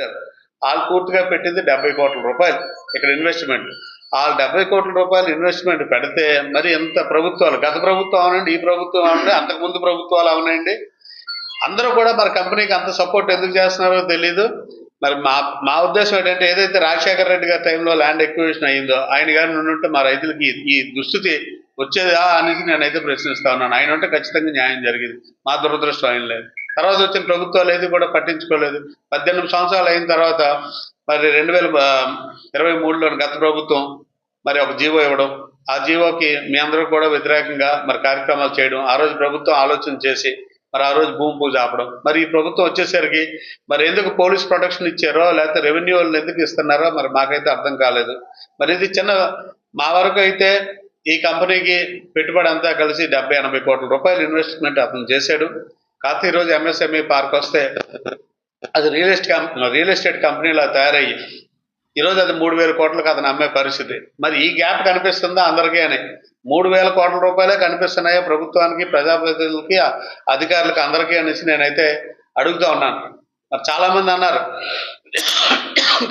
వాళ్ళు పూర్తిగా పెట్టింది డెబ్బై కోట్ల రూపాయలు ఇక్కడ ఇన్వెస్ట్మెంట్ ఆ డెబ్బై కోట్ల రూపాయలు ఇన్వెస్ట్మెంట్ పెడితే మరి ఎంత ప్రభుత్వాలు? గత ప్రభుత్వం అవునండి ఈ ప్రభుత్వం అవునండి అంతకుముందు ప్రభుత్వాలు అవునండి. అందరూ కూడా మరి కంపెనీకి అంత సపోర్ట్ ఎందుకు చేస్తున్నారో తెలీదు. మరి మా మా ఉద్దేశం ఏంటంటే ఏదైతే రాజశేఖర రెడ్డి గారి టైంలో ల్యాండ్ ఎక్విజిషన్ అయిందో ఆయన గారి ఉంటే మా రైతులకి ఈ- ఈ దుస్థితి వచ్చేదా అనేది నేనైతే ప్రశ్నిస్తా ఉన్నాను. ఆయన ఉంటే ఖచ్చితంగా న్యాయం జరిగింది. మా దురదృష్టం ఆయన లేదు. తర్వాత వచ్చిన ప్రభుత్వాలు ఏది కూడా పట్టించుకోలేదు. పద్దెనిమిది సంవత్సరాలు అయిన తర్వాత మరి రెండు వేల ఇరవై మూడులోని గత ప్రభుత్వం మరి ఒక జీవో ఇవ్వడం ఆ జీవోకి మీ అందరూ కూడా వ్యతిరేకంగా మరి కార్యక్రమాలు చేయడం ఆ రోజు ప్రభుత్వం ఆలోచన చేసి మరి ఆ రోజు భూమి పూజ ఆపడం. మరి ఈ ప్రభుత్వం వచ్చేసరికి మరి ఎందుకు పోలీస్ ప్రొటెక్షన్ ఇచ్చారో లేకపోతే రెవెన్యూ వాళ్ళు ఎందుకు ఇస్తున్నారో మరి మాకైతే అర్థం కాలేదు. మరి ఇది చిన్న మా వరకు అయితే ఈ కంపెనీకి పెట్టుబడి అంతా కలిసి డెబ్బై ఎనభై కోట్ల రూపాయలు ఇన్వెస్ట్మెంట్ అతను చేశాడు. కాకపోతే ఈరోజు ఎంఎస్ఎంఈ పార్క్ వస్తే అది real estate company real estate కంపెనీలా తయారయ్యి ఈరోజు అది మూడు వేల కోట్లకు అతను అమ్మే పరిస్థితి. మరి ఈ గ్యాప్ కనిపిస్తుందా? అందరికీ అని. మూడు వేల కోట్ల రూపాయలే కనిపిస్తున్నాయో ప్రభుత్వానికి ప్రజాప్రతినిధులకి అధికారులకు అందరికీ అనేసి నేనైతే అడుగుతా ఉన్నాను. మరి చాలా మంది అన్నారు.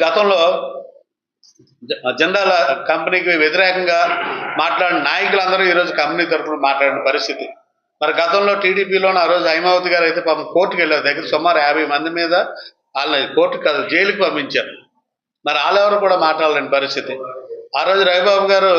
గతంలో జెండాల కంపెనీకి వ్యతిరేకంగా మాట్లాడిన నాయకులందరూ ఈరోజు కంపెనీ తరఫున మాట్లాడిన పరిస్థితి. మరి గతంలో టీడీపీలోని ఆ రోజు హైమావతి గారు అయితే పాపం కోర్టుకు వెళ్ళారు. దగ్గర సుమారు యాభై మంది మీద వాళ్ళని కోర్టుకు కాదు జైలుకి పంపించారు. మరి వాళ్ళెవరు కూడా మాట్లాడలేని పరిస్థితి. ఆ రోజు రవిబాబు గారు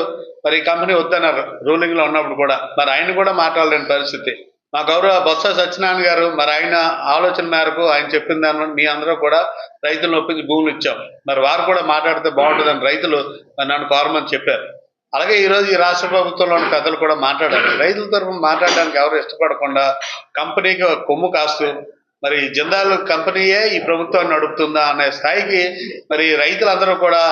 మరి ఈ కంపెనీ వద్దన్నారు రూలింగ్లో ఉన్నప్పుడు కూడా మరి ఆయన కూడా మాట్లాడలేని పరిస్థితి. మా గౌరవ బొత్స సత్యనారాయణ గారు మరి ఆయన ఆలోచన మేరకు ఆయన చెప్పిన దాని మీ అందరూ కూడా రైతులను ఒప్పించి భూములు ఇచ్చాం. మరి వారు కూడా మాట్లాడితే బాగుంటుందని రైతులు నన్ను కోరమని చెప్పారు. అలాగే ఈ రోజు ఈ రాష్ట్ర ప్రభుత్వంలోని పెద్దలు కూడా మాట్లాడారు. రైతుల తరఫున మాట్లాడడానికి ఎవరు ఇష్టపడకుండా కంపెనీకి కొమ్ము కాస్తూ మరి జిందాల్ కంపెనీయే ఈ ప్రభుత్వాన్ని నడుపుతుందా అనే స్థాయికి మరి రైతులందరూ కూడా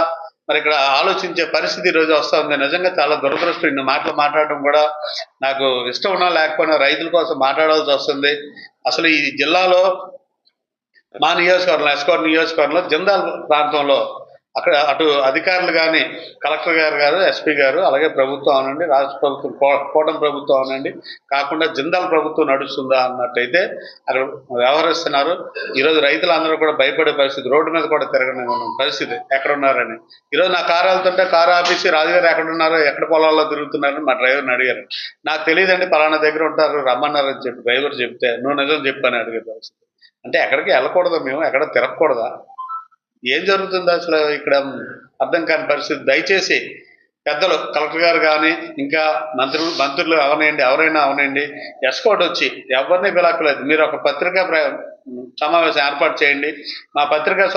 మరి ఇక్కడ ఆలోచించే పరిస్థితి ఈరోజు రోజు నిజంగా చాలా దురదృష్టం. ఇన్ని మాటలు మాట్లాడడం కూడా నాకు ఇష్టం ఉన్నా లేకపోయినా రైతుల కోసం మాట్లాడాల్సి వస్తుంది. అసలు ఈ జిల్లాలో మా నియోజకవర్గంలో ఎస్కోర్ నియోజకవర్గంలో జిందాల్ ప్రాంతంలో అక్కడ అటు అధికారులు కానీ కలెక్టర్ గారు గారు ఎస్పీ గారు అలాగే ప్రభుత్వం అవనండి రాష్ట్ర ప్రభుత్వం కోటం ప్రభుత్వం అవనండి కాకుండా జిందాల్ ప్రభుత్వం నడుస్తుందా అన్నట్టయితే అక్కడ వ్యవహరిస్తున్నారు. ఈరోజు రైతులందరూ కూడా భయపడే పరిస్థితి రోడ్డు మీద కూడా తిరగని పరిస్థితి ఎక్కడ ఉన్నారని ఈరోజు నా కారు వెళ్తుంటే కారు ఆఫీసి రాజుగారు ఎక్కడ ఉన్నారో ఎక్కడ పొలాల్లో తిరుగుతున్నారని మా డ్రైవర్ని అడిగారు. నాకు తెలియదండి పలానా దగ్గర ఉంటారు రమ్మన్నారని చెప్పి డ్రైవర్ చెప్తే నువ్వు నిజం చెప్పని అడిగే పరిస్థితి. అంటే ఎక్కడికి వెళ్ళకూడదా మేము ఎక్కడ తిరగకూడదా? ఏం జరుగుతుంది అసలు ఇక్కడ అర్థం కాని పరిస్థితి? దయచేసి పెద్దలు కలెక్టర్ గారు కానీ ఇంకా మంత్రులు మంత్రులు అవనండి ఎవరైనా అవనండి ఎస్కోట్ వచ్చి ఎవరిని పిలక్కలేదు మీరు ఒక పత్రికా ప్ర- సమావేశం ఏర్పాటు చేయండి. మా పత్రికా